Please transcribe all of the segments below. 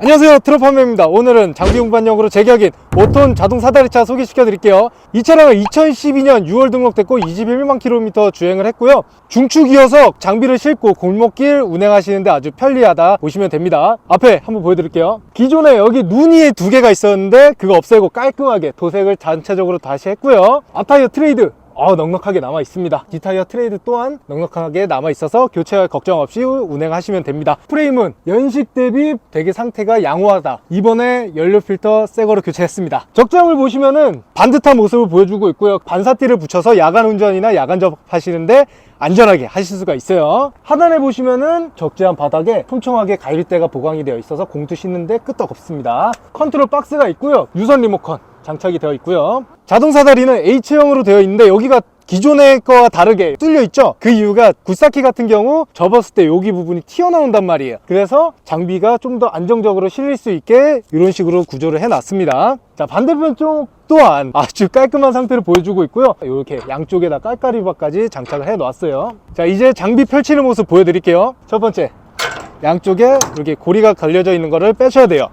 안녕하세요. 트럭판매입니다. 오늘은 장비 운반용으로 제격인 5톤 자동 사다리차 소개시켜 드릴게요. 이 차량은 2012년 6월 등록됐고 21만 킬로미터 주행을 했고요. 중축이어서 장비를 싣고 골목길 운행하시는데 아주 편리하다 보시면 됩니다. 앞에 한번 보여드릴게요. 기존에 여기 눈이 두 개가 있었는데 그거 없애고 깔끔하게 도색을 전체적으로 다시 했고요. 앞타이어 트레이드 어, 넉넉하게 남아 있습니다. 디타이어 트레이드 또한 넉넉하게 남아 있어서 교체할 걱정 없이 운행하시면 됩니다. 프레임은 연식 대비 되게 상태가 양호하다. 이번에 연료 필터 새 거로 교체했습니다. 적장을 보시면은 반듯한 모습을 보여주고 있고요. 반사띠를 붙여서 야간 운전이나 야간 접하시는데 안전하게 하실 수가 있어요. 하단에 보시면은 적재한 바닥에 촘촘하게 가일대가 보강이 되어 있어서 공투 씻는데 끄떡없습니다. 컨트롤 박스가 있고요. 유선 리모컨 장착이 되어 있고요. 자동 사 다리는 H형으로 되어 있는데 여기가 기존의 거와 다르게 뚫려 있죠? 그 이유가 굴삭기 같은 경우 접었을 때 여기 부분이 튀어나온단 말이에요. 그래서 장비가 좀 더 안정적으로 실릴 수 있게 이런 식으로 구조를 해 놨습니다. 자 반대편 쪽 또한 아주 깔끔한 상태를 보여주고 있고요. 이렇게 양쪽에다 깔깔이바까지 장착을 해 놨어요. 자 이제 장비 펼치는 모습 보여드릴게요. 첫 번째 양쪽에 이렇게 고리가 걸려져 있는 거를 빼셔야 돼요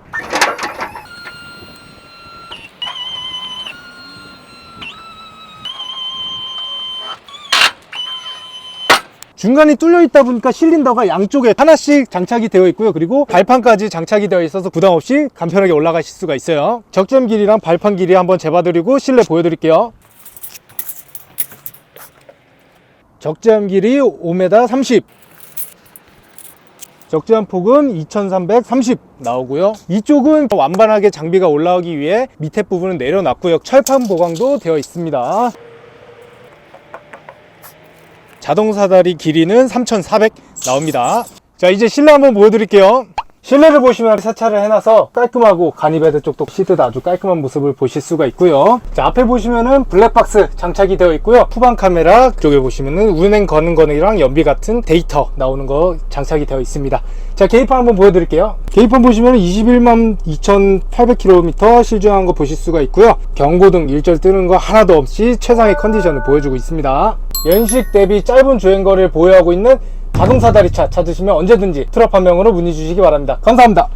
중간이 뚫려 있다 보니까 실린더가 양쪽에 하나씩 장착이 되어 있고요. 그리고 발판까지 장착이 되어 있어서 부담 없이 간편하게 올라가실 수가 있어요. 적점 길이랑 발판 길이 한번 재봐드리고 실내 보여드릴게요. 적재함 길이 5m 30 적재함 폭은 2330 나오고요. 이쪽은 완반하게 장비가 올라오기 위해 밑에 부분은 내려놨고요. 철판 보강도 되어 있습니다 자동 사다리 길이는 3,400 나옵니다. 자, 이제 실내 한번 보여드릴게요. 실내를 보시면 세차를 해놔서 깔끔하고 가니베드 쪽도 시트도 아주 깔끔한 모습을 보실 수가 있고요. 자, 앞에 보시면은 블랙박스 장착이 되어 있고요. 후방 카메라 쪽에 보시면은 운행 거는 거이랑 연비 같은 데이터 나오는 거 장착이 되어 있습니다. 자, 계기판 한번 보여드릴게요. 계기판 보시면 21만 2,800km 실주행한 거 보실 수가 있고요. 경고등 일절 뜨는 거 하나도 없이 최상의 컨디션을 보여주고 있습니다. 연식 대비 짧은 주행거리를 보유하고 있는 자동 사 다리차 찾으시면 언제든지 트럭 판명으로 문의 주시기 바랍니다. 감사합니다.